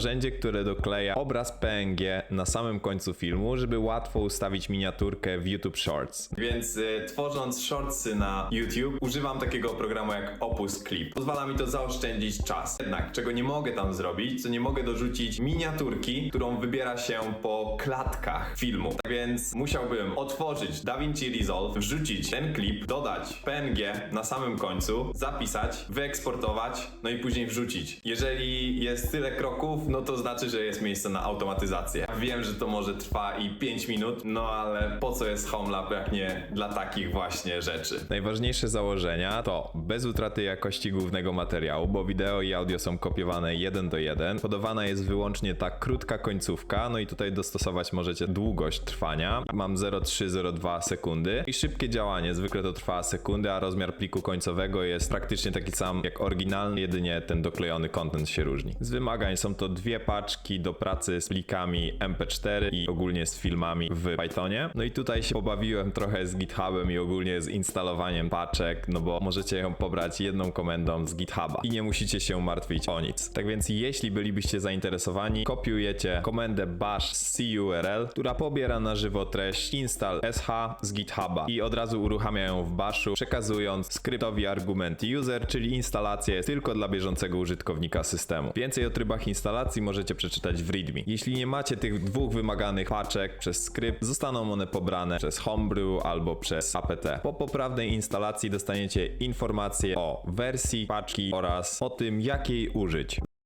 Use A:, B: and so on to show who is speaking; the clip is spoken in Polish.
A: narzędzie, które dokleja obraz PNG na samym końcu filmu, żeby łatwo ustawić miniaturkę w YouTube Shorts. Więc y, tworząc shortsy na YouTube, używam takiego programu jak Opus Clip. Pozwala mi to zaoszczędzić czas. Jednak, czego nie mogę tam zrobić, to nie mogę dorzucić miniaturki, którą wybiera się po klatkach filmu. Tak więc musiałbym otworzyć DaVinci Resolve, wrzucić ten klip, dodać PNG na samym końcu, zapisać, wyeksportować, no i później wrzucić. Jeżeli jest tyle kroków, no to znaczy, że jest miejsce na automatyzację. Wiem, że to może trwa i 5 minut, no ale po co jest Homelab, jak nie dla takich właśnie rzeczy. Najważniejsze założenia to bez utraty jakości głównego materiału, bo wideo i audio są kopiowane jeden do jeden. Podawana jest wyłącznie ta krótka końcówka, no i tutaj dostosować możecie długość trwania. Mam 0,302 sekundy i szybkie działanie, zwykle to trwa sekundę, a rozmiar pliku końcowego jest praktycznie taki sam jak oryginalny, jedynie ten doklejony content się różni. Z wymagań są to dwie paczki do pracy z plikami MP4 i ogólnie z filmami w Pythonie. No i tutaj się pobawiłem trochę z GitHubem i ogólnie z instalowaniem paczek, no bo możecie ją pobrać jedną komendą z GitHuba i nie musicie się martwić o nic. Tak więc jeśli bylibyście zainteresowani, kopiujecie komendę bash CURL, która pobiera na żywo treść install sh z GitHuba i od razu uruchamia ją w bashu, przekazując skryptowi argument user, czyli instalacja jest tylko dla bieżącego użytkownika systemu. Więcej o trybach instalacji możecie przeczytać w README. Jeśli nie macie tych dwóch wymaganych paczek przez skrypt, zostaną one pobrane przez Homebrew albo przez apt. Po poprawnej instalacji dostaniecie informacje o wersji paczki oraz o tym, jak jej użyć.